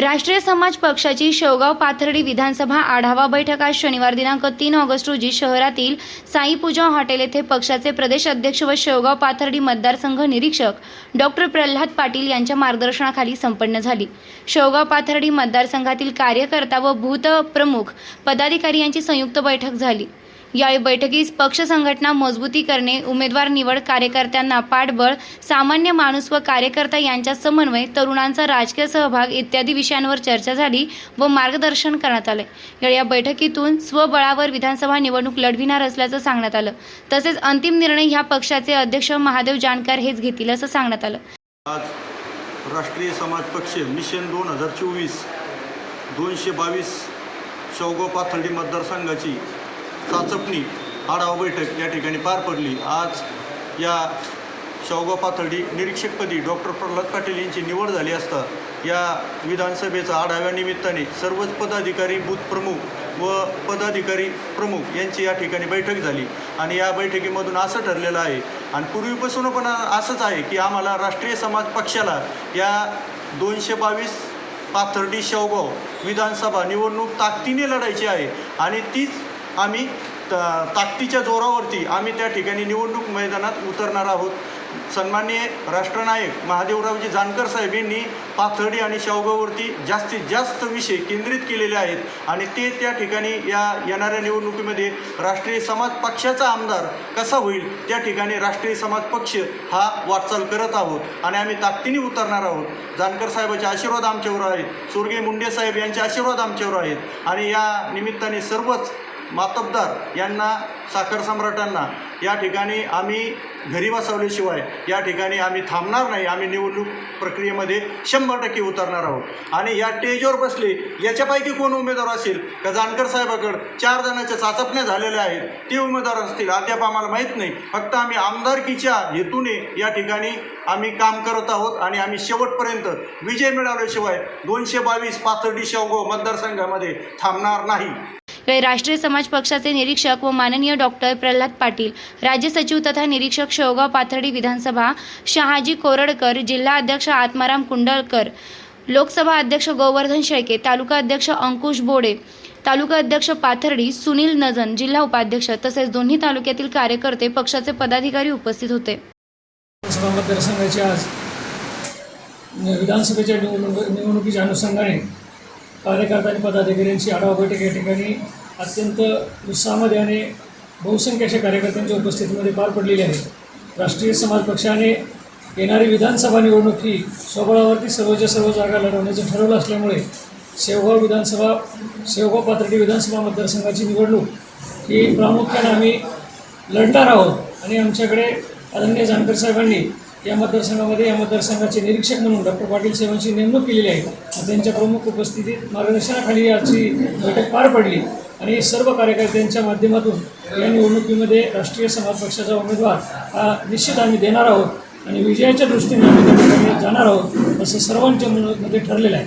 राष्ट्रीय समाज पक्षाची शेवगाव पाथर्डी विधानसभा आढावा बैठक आज शनिवार दिनांक तीन ऑगस्ट रोजी शहरातील साई पूजा हॉटेल येथे पक्षाचे प्रदेश अध्यक्ष व शेवगाव पाथर्डी मतदारसंघ निरीक्षक डॉक्टर प्रल्हाद पाटील यांच्या मार्गदर्शनाखाली संपन्न झाली. शेवगाव पाथर्डी मतदारसंघातील कार्यकर्ता व भूत प्रमुख पदाधिकारी यांची संयुक्त बैठक झाली. यावेळी बैठकीस पक्ष संघटना मजबूती करणे उमेदवार निवड कार्यकर्त्यांना पाठबळ सामान्य माणूस व कार्यकर्ता यांच्या समन्वय तरुणांचा राजकीय सहभाग इत्यादी विषयांवर चर्चा झाली व मार्गदर्शन करण्यात आले. या बैठकीतून स्वबळावर विधानसभा निवडणूक लढविणार असल्याचं सांगण्यात आलं. तसेच अंतिम निर्णय ह्या पक्षाचे अध्यक्ष महादेव जानकर हेच घेतील असं सांगण्यात आलं. आज राष्ट्रीय समाज पक्ष मिशन दोन हजार चोवीस दोनशे बावीस शेवगाव मतदारसंघाची चाचपणी आढावा बैठक या ठिकाणी पार पडली. आज या शावगाव पाथर्डी निरीक्षकपदी डॉक्टर प्रल्हाद पाटील यांची निवड झाली असता या विधानसभेचा आढाव्या निमित्ताने सर्वच पदाधिकारी बूथ प्रमुख व पदाधिकारी प्रमुख यांची या ठिकाणी बैठक झाली आणि या बैठकीमधून असं ठरलेलं आहे आणि पूर्वीपासून पण असंच आहे की आम्हाला राष्ट्रीय समाज पक्षाला या दोनशे बावीस पाथर्डी शेवगाव विधानसभा निवडणूक ताकदीने लढायची आहे आणि तीच आम्ही त ताकदीच्या जोरावरती आम्ही त्या ठिकाणी निवडणूक मैदानात उतरणार आहोत. सन्माननीय राष्ट्रनायक महादेवरावजी जानकर साहेब यांनी पाथर्डी आणि शेवगाववरती जास्तीत जास्त विषय केंद्रित केलेले आहेत आणि ते त्या ठिकाणी या येणाऱ्या निवडणुकीमध्ये राष्ट्रीय समाज पक्षाचा आमदार कसा होईल त्या ठिकाणी राष्ट्रीय समाज पक्ष हा वाटचाल करत आहोत आणि आम्ही ताकदीने उतरणार आहोत. जानकर साहेबाचे आशीर्वाद आमच्यावर आहेत स्वर्गीय मुंडे साहेब यांचे आशीर्वाद आमच्यावर आहेत आणि या निमित्ताने सर्वच मातबदार यांना साखर सम्राटांना या ठिकाणी आम्ही घरी बसवल्याशिवाय या ठिकाणी आम्ही थांबणार नाही. आम्ही निवडणूक प्रक्रियेमध्ये शंभर टक्के उतरणार आहोत. आणि या स्टेजवर बसले याच्यापैकी कोण उमेदवार असेल? का जानकर साहेबाकडं चार जणांच्या चाचपण्या झालेल्या आहेत ते उमेदवार असतील? अद्याप आम्हाला माहीत नाही. फक्त आम्ही आमदारकीच्या हेतूने या ठिकाणी आम्ही काम करत आहोत आणि आम्ही शेवटपर्यंत विजय मिळवल्याशिवाय दोनशे बावीस पाथर्डी शेवगाव मतदारसंघामध्ये थांबणार नाही. यावेळी राष्ट्रीय समाज पक्षाचे निरीक्षक व माननीय डॉक्टर प्रल्हाद पाटील राज्य सचिव तथा निरीक्षक शेवगाव पाथर्डी विधानसभा शहाजी कोरडकर जिल्हा अध्यक्ष आत्माराम कुंडळकर लोकसभा अध्यक्ष गोवर्धन शेळके तालुका अध्यक्ष अंकुश बोडे तालुका अध्यक्ष पाथर्डी सुनील नजन जिल्हा उपाध्यक्ष तसेच दोन्ही तालुक्यातील कार्यकर्ते पक्षाचे पदाधिकारी उपस्थित होते. विधानसभेच्या निवडणुकीच्या अनुषंगाने कार्यकर्ता आणि पदाधिकाऱ्यांची आढावा बैठक या ठिकाणी अत्यंत उत्साहामध्ये आणि बहुसंख्य अशा कार्यकर्त्यांच्या उपस्थितीमध्ये पार पडलेली आहे. राष्ट्रीय समाज पक्षाने येणारी विधानसभा निवडणूक ही स्वबळावरती सर्वच्या सर्व जागा लढवण्याचं ठरवलं असल्यामुळे शेवगाव विधानसभा शेवगाव पाथर्डी विधानसभा मतदारसंघाची निवडणूक ही प्रामुख्याने आम्ही लढणार आहोत. आणि आमच्याकडे आदरणीय जानकर साहेबांनी या मतदारसंघामध्ये या मतदारसंघाचे निरीक्षक म्हणून डॉक्टर पाटील साहेबांची नेमणूक केलेली आहे. त्यांच्या प्रमुख उपस्थितीत मार्गदर्शनाखाली याची बैठक पार पडली. आणि सर्व कार्यकर्त्यांच्या माध्यमातून या निवडणुकीमध्ये राष्ट्रीय समाज पक्षाचा उमेदवार हा निश्चित आम्ही देणार आहोत. आणि विजयाच्या दृष्टीने आम्ही त्या ठिकाणी जाणार आहोत असं सर्वांच्या मनामध्ये ठरलेलं आहे.